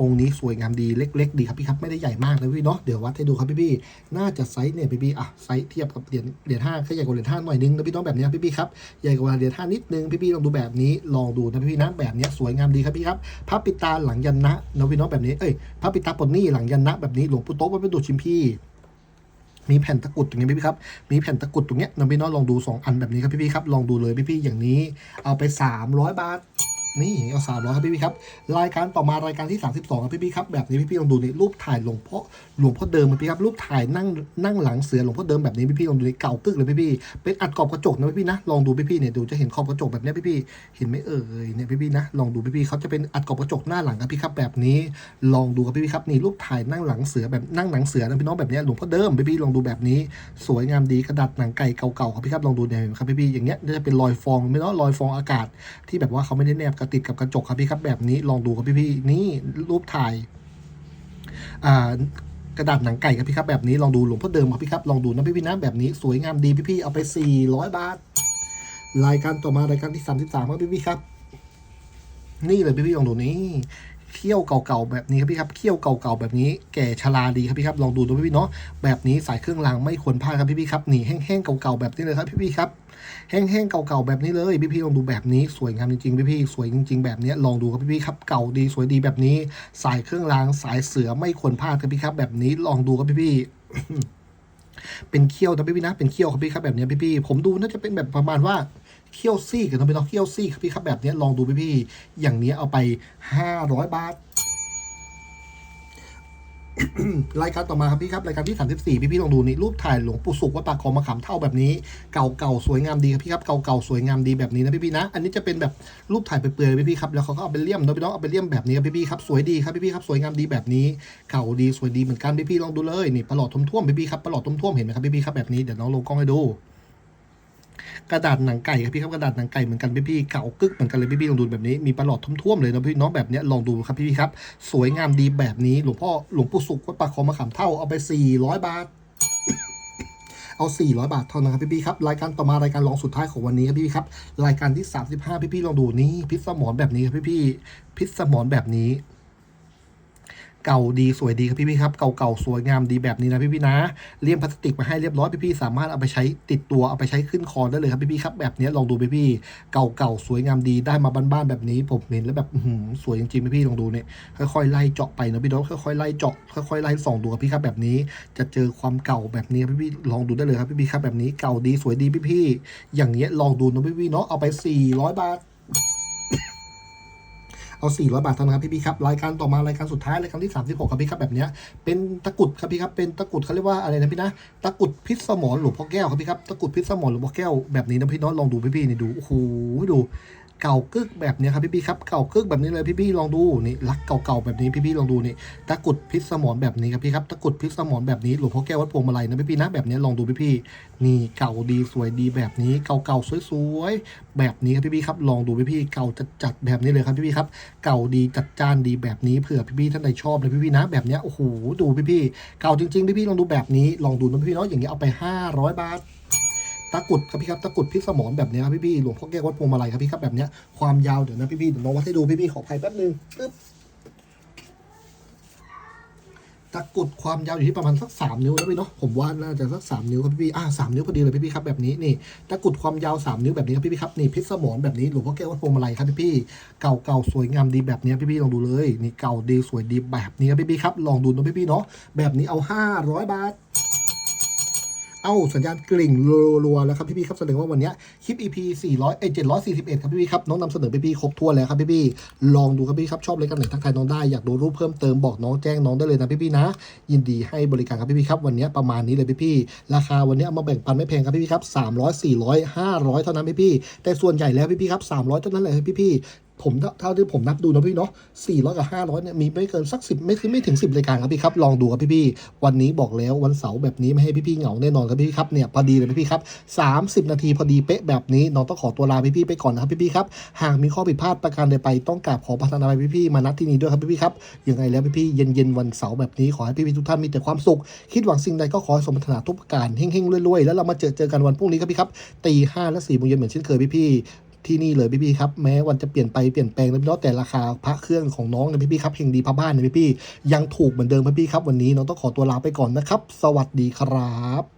องค์นี้สวยงามดีเล็ก ๆ ดีครับพี่ครับไม่ได้ใหญ่มากนะพี่เนาะเดี๋ยววัดให้ดูครับพี่พี่ๆน่าจะไซส์เนี่ยพี่พี่ๆอะไซส์เทียบกับเหรียญเหรียญห้าก็ใหญ่กว่าเหรียญห้าหน่อยนึงนะพี่น้องแบบนี้พี่พี่ๆครับใหญ่กว่าเหรียญห้านิดนึงพี่พี่ๆลองดูแบบนี้ลองดูนะพี่พี่ๆนะแบบนี้สวยงามดีครับพี่ครับพระปิตาหลังยันนะนะพี่น้องแบบนี้เอ้ยพระปิตาปลดหนี้หลังยันนะแบบนี้หลวงปู่โต๊ะวัดประดู่ชิมพีมีแผ่นตะกุดตรงนี้พี่ครับ มีแผ่นตะกุดตรงเนี้ยน้องพี่น้องลองดู 2 อันแบบนี้ครับพี่ๆครับ ลองดูเลยพี่ๆอย่างนี้ เอาไป 300 บาท นี่เอาสามร้อยครับพี่ๆครับ รายการต่อมารายการที่ 32ครับพี่ๆครับ แบบนี้พี่ๆลองดูนี่รูปถ่ายหลวงพ่อหลวงพ่อเดิมครับพี่ครับ รูปถ่ายนั่งนั่งหลังเสือหลวงพ่อเดิมแบบนี้พี่ๆลองดูนี่เก่ากึกเลยพี่ๆเป็นอัดกรอบกระจกนะพี่ๆนะ ลองดูพี่ๆเนี่ยดูจะเห็นขอบกระจกแบบนี้ยพี่เห็นไหมเอ่ยเนี่ยพี่ๆนะ ลองดูพี่ๆเขาจะเป็นอัดกรอบกระจกหน้าหลังครับพี่ครับแบบนี้ ลองดูครับพี่ๆครับนี่รูปถ่ายนั่งหลังเสือแบบนั่งหลังเสือนะพี่น้องแบบนี้หลวงพ่อเดิมพี่ๆลองดูแบบนี้ สวยงามดีกระดาษหนังไก่เก่าๆครับพี่ครับลองดูเนี่ยครับพี่ๆอย่างเงี้ยจะเป็นรอยฟองไม่เนาะรอยฟองอากาศที่แบบว่าเขาไม่ได้แนบกระติดกับกระจกครับพี่ครับแบบนี้ลองดูครับพี่ๆนี่รูปถ่ายกระดาษหนังไก่ครับพี่ครับแบบนี้ลองดูหลวงพ่อเดิมครับพี่ครับลองดูนะพี่ๆนะแบบนี้สวยงามดีพี่ๆเอาไป 400 บาท รายการต่อมารายการที่ 33ครับพี่ๆครับ นี่เลยพี่ๆลองดูนี่ เขี้ยวเก่าๆแบบนี้ครับพี่ครับเขี้ยวเก่าๆแบบนี้แก่ชราดีครับพี่ครับลองดูดูพี่เนาะแบบนี้สายเครื่องรางไม่ควรพลาดครับพี่ๆครับนี่แห้งๆเก่าๆแบบนี้เลยครับพี่ๆครับแห้งๆเก่าๆแบบนี้เลยพี่ๆลองดูแบบนี้สวยงามจริงๆพี่ๆสวยจริง ๆ แบบนี้ลองดูครับพี่ๆครับเก่าดีสวยดีแบบนี้ สายเครื่องรางสายเสือไม่ควรพลาดครับพี่ครับ แบบนี้ลองดูครับพี่ๆเป็นเขี้ยวนะพี่ๆนะเป็นเขี้ยวครับพี่ครับแบบนี้พี่ๆผมดูน่าจะเป็นแบบประมาณว่า เขี้ยวซี่กันนะพี่น้องเขี้ยวซี่ครับพี่ครับแบบนี้ลองดูพี่ๆอย่างนี้เอาไปห้าร้อยบาทรายการต่อมาครับพี่ครับรายการที่34พี่พี่ลองดูนี่รูปถ่ายหลวงปู่สุขวัดปากคลองมะขามเท่าแบบนี้เก่าๆสวยงามดีครับพี่ครับเก่าๆสวยงามดีแบบนี้นะพี่พี่นะ อันนี้จะเป็นแบบรูปถ่ายเปลือยๆพี่พี่ครับแล้วเขาก็เอาไปเลี่ยมนะพี่น้องเอาไปเลี่ยมแบบนี้ครับพี่พี่ครับสวยดีครับพี่พี่ครับสวยงามดีแบบนี้เก่าดีสวยดีเหมือนกันพี่พี่ลองดูเลยนี่ประหลอดท่วมๆพี่พี่ครับประหลอดท่วมๆเห็นไหมครับพี่พี่ครับแบบนี้เดี๋ยวน้องลงกล้องให้ดู กระดาษหนังไก่ครับพี่ครับกระดาษหนังไก่เหมือนกันพี่พี่เก่ากึกเหมือนกันเลยพี่พี่ลองดูแบบนี้มีประหลอดท่วมๆเลยนะพี่น้องแบบเนี้ยลองดูครับพี่พี่ครับ สวยงามดีแบบนี้หลวงพ่อหลวงปู่สุขวัดปากคอมะขามเท่าเอาไป 400 บาทเอา 400 บาทเท่านั้นครับพี่พี่ครับ รายการต่อมารายการรองสุดท้ายของวันนี้ครับพี่พี่ครับ รายการที่ 35 พี่พี่ลองดูนี่พิษสมอนแบบนี้ครับพี่พี่พิษสมอนแบบนี้ เก่าดีสวยดีครับพี่พี่ครับเก่าๆสวยงามดีแบบนี้นะพี่พี่นะเลี่ยมพลาสติกมาให้เรียบร้อยพี่พี่สามารถเอาไปใช้ติดตัวเอาไปใช้ขึ้นคอได้เลยครับพี่พี่ครับแบบนี้ลองดูพี่พี่เก่าๆสวยงามดีได้มาบ้านๆแบบนี้ ผมเห็นแล้วแบบสวยจริงๆพี่พี่ลองดูเนี่ยค่อยๆไล่เจาะไปนะพี่น้องค่อยๆไล่เจาะค่อยๆไล่ส่องดูครับพี่ครับแบบนี้ จะเจอความเก่าแบบนี้พี่พี่ลองดูได้เลยครับพี่พี่ครับแบบนี้เก่าดีสวยดีพี่พี่อย่างเงี้ยลองดูนะพี่พี่เนาะเอาไป 400 บาท เอา400บาทเท่านั้นครับพี่พี่ครับรายการต่อมารายการสุดท้ายรายการที่ 36ครับพี่ครับแบบเนี้ยเป็นตะกุดครับพี่ครับเป็นตะกุดเขาเรียกว่าอะไรนะพี่นะตะกุดพิษสมอนหลวงพ่อแก้วครับพี่ครับตะกุดพิษสมอนหลวงพ่อแก้วแบบนี้นะพี่น้องลองดูพี่พี่ๆนี่ดูโอ้โหดู เก่ากึกแบบนี้ครับพี่พี่ครับเก่ากึกแบบนี้เลยพี่พี่ลองดูนี่รักเก่าๆแบบนี้พี่พี่ลองดูนี่ตะกุดพิษสมรแบบนี้ครับพี่ครับตะกุดพิษสมรแบบนี้หลวงพ่อแก้ววัดพวงมาลัยนะพี่พี่นะแบบนี้ลองดูพี่พี่นี่เก่าดีสวยดีแบบนี้เก่าๆสวยๆแบบนี้ครับพี่พี่ครับลองดูพี่พี่เก่าจัดๆแบบนี้เลยครับพี่พี่ครับเก่าดีจัดจ้านดีแบบนี้เผื่อพี่ๆท่านใดชอบนะพี่ๆนะแบบนี้โอ้โหดูพี่ๆเก่าจริงๆพี่ๆลองดูแบบนี้ลองดูนะพี่ๆเนาะอย่างเงี้ยเอาไป 500 บาท ตะกรุดครับพี่ครับตะกรุดพิษสมรแบบนี้ครับพี่ๆหลวงพ่อแก้ววัดพวงมาลัยครับพี่ครับแบบนี้ความยาวเดี๋ยวนะพี่ๆเดี๋ยวน้องวัดให้ดูพี่ๆขออภัยแป๊บนึงปึ๊บตะกรุดความยาวอยู่ที่ประมาณสักสามนิ้วนะพี่เนาะผมว่าน่าจะสักสามนิ้วครับพี่ๆอ่าสามนิ้วพอดีเลยพี่ๆครับแบบนี้นี่ตะกรุดความยาวสามนิ้วแบบนี้ครับพี่ๆครับนี่พิษสมรแบบนี้หลวงพ่อแก้ววัดพวงมาลัยครับพี่ๆเก่าเก่าๆสวยงามดีแบบนี้ยพี่ๆลองดูเลยนี่เก่าดีสวยดีแบบนี้ครับพี่ๆครับลองดูนะพี่ๆเนาะแบบนี้เอา500บาท เอ้าสัญญาณกลิ่งรัวๆแล้วครับพี่ๆครับแสดงว่าวันนี้คลิป EP 400เอ้ย741 ครับพี่ๆครับน้องนำเสนอพี่ครบถ้วนแล้วครับพี่ๆลองดูครับพี่ครับชอบเล่นกันไหนทักทายน้องได้อยากดูรูปเพิ่มเติมบอกน้องแจ้งน้องได้เลยนะพี่ๆนะ ยินดีให้บริการครับพี่ๆครับวันนี้ประมาณนี้เลยพี่ๆราคาวันนี้เอามาแบ่งปันไม่แพงครับพี่ๆครับ300 400 500 เท่านั้นพี่ๆแต่ส่วนใหญ่แล้วพี่ๆครับ300เท่านั้นเลยพี่ๆ ผมเท่าที่ผมนับดูนะพี่เนาะ400กับ500เนี่ยมีไม่เกินสัก10ไม่ถึงไม่ถึง10รายการครับพี่ครับ ลองดูครับพี่ๆวันนี้บอกแล้ววันเสาร์แบบนี้ไม่ให้พี่ๆเหงาแน่นอนครับพี่ครับเนี่ยพอดีเลยพี่ครับ30นาทีพอดีเป๊ะแบบนี้น้องต้องขอตัวลาพี่ๆไปก่อนนะครับพี่ๆครับหากมีข้อผิดพลาดประการใดไปต้องกราบขอประทานอภัยพี่ๆมานัดที่นี้ด้วยครับพี่ๆครับยังไงแล้วพี่ๆเย็นๆวันเสาร์แบบนี้ขอให้พี่ๆทุกท่านมีแต่ความสุข คิดหวังสิ่งใดก็ขอให้สมปรารถนาทุกประการเฮงๆรวยๆแล้วเรามาเจอเจอกันวันพรุ่งนี้ครับพี่ครับตีห้าและสี่โมงเย็นเหมือนเช่นเคยพี่ๆ ที่นี่เลยพี่ๆครับแม้วันจะเปลี่ยนไปเปลี่ยนแปลงแล้วพี่น้องแต่ราคาพระเครื่องของน้องนี่พี่ๆครับเฮงดีพระบ้านนี่พี่ๆยังถูกเหมือนเดิมพี่ๆครับวันนี้น้องต้องขอตัวลาไปก่อนนะครับ สวัสดีครับ